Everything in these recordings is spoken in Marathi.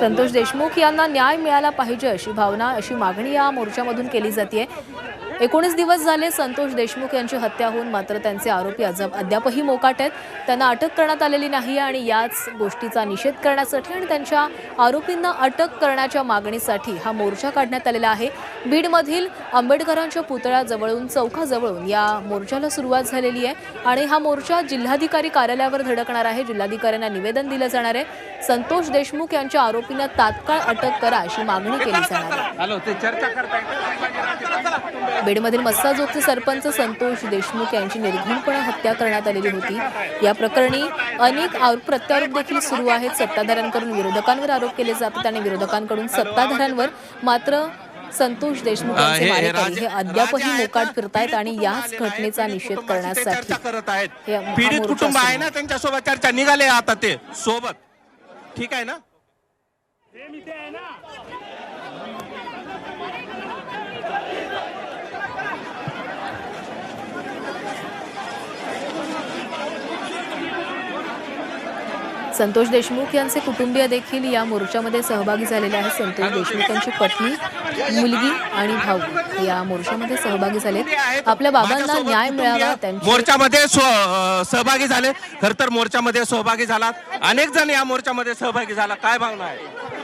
संतोष देशमुख यांना न्याय मिळाला पाहिजे अशी भावना अशी मागणी या मोर्चामधून केली जाते एकोणीस दिवस झाले संतोष देशमुख यांची हत्या होऊन मात्र त्यांचे आरोपी अजब अद्यापही मोकाट आहेत. त्यांना अटक करण्यात आलेली नाही आणि याच गोष्टीचा निषेध करण्यासाठी आणि त्यांच्या आरोपींना अटक करण्याच्या मागणीसाठी हा मोर्चा काढण्यात आलेला आहे. बीडमधील आंबेडकरांच्या पुतळ्याजवळून चौकाजवळून या मोर्चाला सुरुवात झालेली आहे आणि हा मोर्चा जिल्हाधिकारी कार्यालयावर धडकणार आहे. जिल्हाधिकाऱ्यांना निवेदन दिलं जाणार आहे. संतोष देशमुख यांच्या आरोपींना तात्काळ अटक करा अशी मागणी केली जाणार आहे. बीडमधील मस्साजोगचे सरपंच संतोष देशमुख यांची निर्घृणपणे हत्या करण्यात आलेली होती. या प्रकरणी अनेक आरोप प्रत्यारोप देखील सुरू आहेत. सत्ताधाऱ्यांकडून विरोधकांवर आरोप केले जातात आणि विरोधकांकडून सत्ताधाऱ्यांवर मात्र संतोष देशमुख हे- हे हे अद्यापही मोकाट फिरतायत आणि याच घटनेचा निषेध करण्यासाठी चर्चा करत आहेत. पीडित कुटुंब आहे ना त्यांच्यासोबत चर्चा. निघाले आता ते. सोबत. ठीक आहे ना. संतोष देशमुख यांचे कुटुंबीय देखील या मोर्चामध्ये सहभागी झालेले आहेत संतोष देशमुख यांची पत्नी मुलगी आणि भाऊ या मोर्चामध्ये सहभागी झालेत आपल्या बाबांना न्याय मिळावा मोर्चामध्ये सहभागी झाले खर तर मोर्चामध्ये सहभागी झालात अनेक जण या मोर्चामध्ये सहभागी झाला काय भावना आहे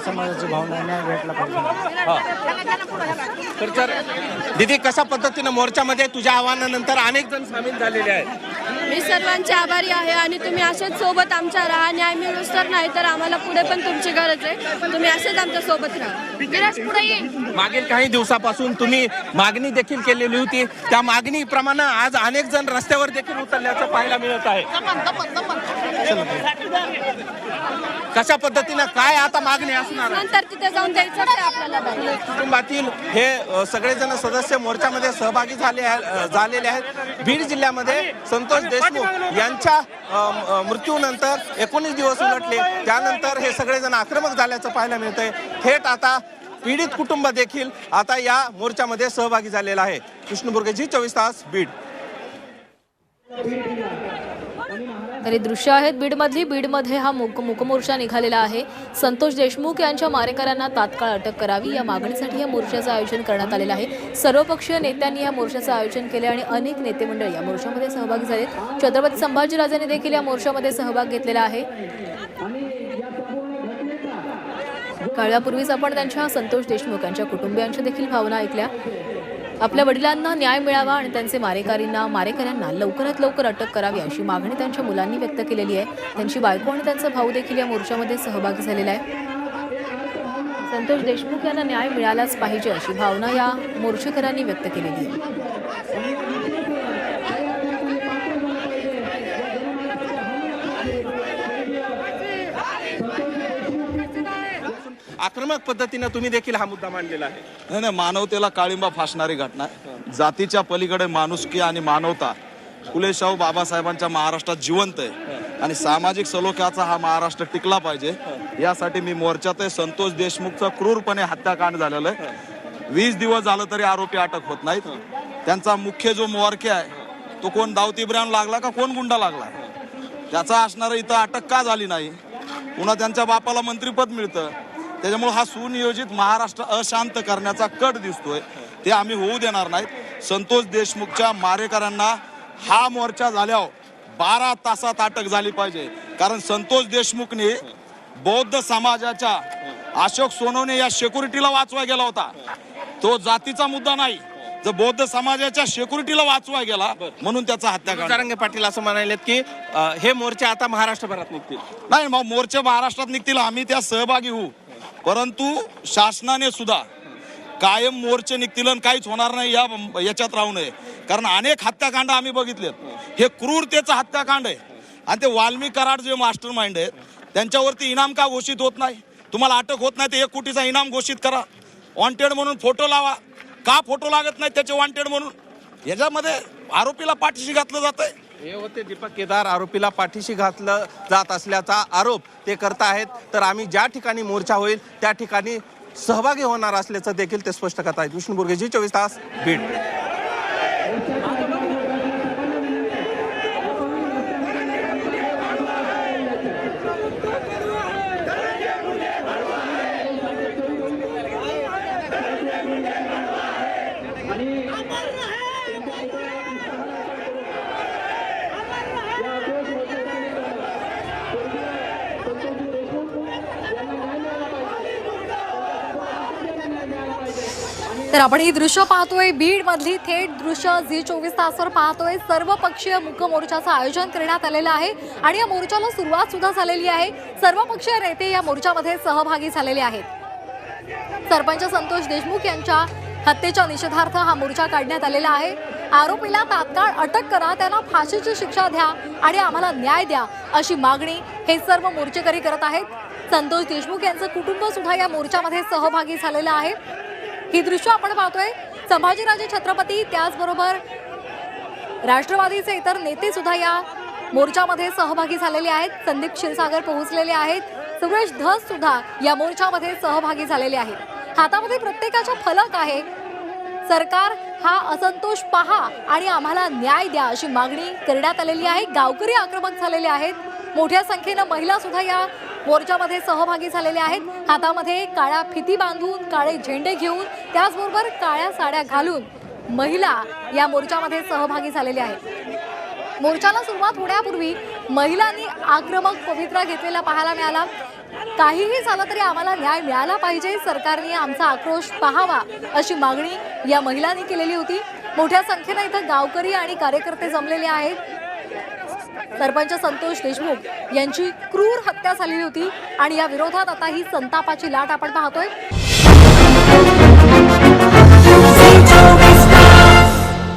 समाजाची भावना न्याय भेटला पाहिजे तर तर दीदी कशा पद्धतीनं मोर्चामध्ये तुझ्या आव्हानानंतर अनेक जण सामील झालेले आहेत मी सर्वांचे आभारी आहे आणि तुम्ही असेच सोबत आमच्या राहा. न्याय मिळूस तर नाही तर आम्हाला पुढे पण तुमची गरज आहे. तुम्ही असेच आमच्यासोबत राहा. मागील काही दिवसापासून तुम्ही मागणी देखील केलेली होती. त्या मागणीप्रमाणे आज अनेक जण रस्त्यावर देखील उतरल्याचं पाहायला मिळत आहे. कशा पद्धतीनं काय आता मागणी असणार? नंतर तिथे जाऊन द्यायचं आपल्याला. कुटुंबातील हे सगळेजण सदस्य मोर्चामध्ये सहभागी झाले झालेले आहेत. बीड जिल्ह्यामध्ये संतोष देशमुख यांच्या मृत्यूनंतर एकोणीस दिवस उलटले. त्यानंतर हे सगळेजण आक्रमक झाल्याचं पाहायला मिळतंय. थेट आता पीडित कुटुंब देखील आता या मोर्चामध्ये सहभागी झालेला आहे. कृष्णबुर्गेजी चोवीस तास बीड. तर ही दृश्य आहेत बीडमधली. बीडमध्ये हा मुक मुकमोर्चा निघालेला आहे. संतोष देशमुख यांच्या मारेकऱ्यांना तात्काळ अटक करावी या मागणीसाठी या मोर्चाचं आयोजन करण्यात आलेलं आहे. सर्वपक्षीय नेत्यांनी या मोर्चाचं आयोजन केले आणि अनेक नेतेमंडळ या मोर्चामध्ये सहभागी झालेत. छत्रपती संभाजीराजांनी देखील या मोर्चामध्ये सहभाग घेतलेला आहे. काळापूर्वीच आपण त्यांच्या संतोष देशमुख यांच्या कुटुंबियांच्या देखील भावना ऐकल्या. आपल्या वडिलांना न्याय मिळावा आणि त्यांचे मारेकरींना मारेकऱ्यांना लवकरात लवकर अटक करावी अशी मागणी त्यांच्या मुलांनी व्यक्त केलेली आहे. त्यांची बायको आणि त्यांचा भाऊ देखील या मोर्चामध्ये सहभागी झालेला आहे. संतोष देशमुख यांना न्याय मिळालाच पाहिजे अशी भावना या मोर्चेकरांनी व्यक्त केलेली आहे. आक्रमक पद्धतीनं तुम्ही देखील हा मुद्दा मांडलेला आहे. नाही नाही मानवतेला काळिंबा फासणारी घटना आहे. जातीच्या पलीकडे माणुसकी आणि मानवता फुलेशाहू बाबासाहेबांच्या महाराष्ट्रात जिवंत आहे. आणि सामाजिक सलोख्याचा हा महाराष्ट्र टिकला पाहिजे. यासाठी मी मोर्चात आहे. संतोष देशमुखचा क्रूरपणे हत्याकांड झालेलं आहे. वीस दिवस झालं तरी आरोपी अटक होत नाहीत. त्यांचा मुख्य जो मोरके आहे तो कोण दावती इब्राहिम लागला का कोण गुंडा लागला? त्याचा असणारं इथं अटक का झाली नाही? पुन्हा त्यांच्या बापाला मंत्रीपद मिळतं. त्याच्यामुळे हा सुनियोजित महाराष्ट्र अशांत करण्याचा कट दिसतोय. ते आम्ही होऊ देणार नाहीत. संतोष देशमुखच्या मारेकऱ्यांना हा मोर्चा झाल्यावर बारा तासात अटक झाली पाहिजे. कारण संतोष देशमुखने बौद्ध समाजाच्या अशोक सोनवणे या सेक्युरिटीला वाचवा गेला होता. तो जातीचा मुद्दा नाही. जर बौद्ध समाजाच्या सेक्युरिटीला वाचवा गेला म्हणून त्याचा जारंगे पाटील असं म्हणालेत की हे मोर्चे आता महाराष्ट्रभरात निघतील. नाही मग मोर्चे महाराष्ट्रात निघतील. आम्ही त्या सहभागी होऊ. परंतु शासनाने सुद्धा कायम मोर्चे निघतील आणि काहीच होणार नाही या याच्यात राहू नये. कारण अनेक हत्याकांड आम्ही बघितलेत. हे क्रूरतेचं हत्याकांड आहे. आणि ते वाल्मी कराड जे मास्टर माइंड आहेत त्यांच्यावरती इनाम का घोषित होत नाही? तुम्हाला अटक होत नाही ते एक कोटीचा इनाम घोषित करा. वॉन्टेड म्हणून फोटो लावा. का फोटो लागत नाही? त्याचे वॉन्टेड म्हणून. याच्यामध्ये आरोपीला पाठीशी घातलं जातं आहे हे होते दीपक केदार आरोपीला पाठीशी घातलं जात असल्याचा आरोप ते करत आहेत. तर आम्ही ज्या ठिकाणी मोर्चा होईल त्या ठिकाणी सहभागी होणार असल्याचं देखील ते स्पष्ट करत आहेत. विष्णू चोवीस तास बीड. तर आपण ही दृश्य पाहतोय. बीड मधली थेट दृश्य झी चोवीस तासवर पाहतोय. सर्व पक्षीय मुख्य मोर्चाचं आयोजन करण्यात आलेलं आहे आणि या मोर्चाला सुरुवात सुद्धा झालेली आहे. सर्व पक्षीय नेते या मोर्चामध्ये सहभागी झालेले आहेत. सरपंच संतोष देशमुख यांच्या हत्येच्या निषेधार्थ हा मोर्चा काढण्यात आलेला आहे. आरोपीला तात्काळ अटक करा त्यांना फाशीची शिक्षा द्या आणि आम्हाला न्याय द्या अशी मागणी हे सर्व मोर्चेकरी करत आहेत. संतोष देशमुख यांचं कुटुंब सुद्धा या मोर्चामध्ये सहभागी झालेलं आहे. ही दृश्य आपण पाहतोय. संभाजीराजे छत्रपती त्याचबरोबर राष्ट्रवादीचे इतर नेते सुद्धा या मोर्चामध्ये सहभागी झालेले आहेत. संदीप क्षीरसागर पोहोचलेले आहेत. सुरेश धस सुद्धा या मोर्चामध्ये सहभागी झालेले आहेत. हातामध्ये प्रत्येकाचा फलक आहे. सरकार हा असंतोष पहा आणि आम्हाला न्याय द्या अशी मागणी करण्यात आलेली आहे. गावकरी आक्रमक झालेले आहेत. मोठ्या संख्येनं महिला सुद्धा या मोर्चामध्ये सहभागी झालेले आहेत. हातामध्ये काळ्या फिती बांधून काळे झेंडे घेऊन त्याचबरोबर काळ्या साड्या घालून महिला या मोर्चामध्ये सहभागी झालेल्या आहेत. मोर्चाला सुरुवात होण्यापूर्वी महिलांनी आक्रमक पवित्रा घेतलेला पाहायला मिळाला. काहीही झालं तरी आम्हाला न्याय मिळाला पाहिजे. सरकारने आमचा आक्रोश पाहावा अशी मागणी या महिलांनी केलेली होती. मोठ्या संख्येनं इथं गावकरी आणि कार्यकर्ते जमलेले आहेत. सरपंच संतोष देशमुख यांची क्रूर हत्या झालेली होती आणि या विरोधात आता ही संतापाची लाट आपण पाहतोय.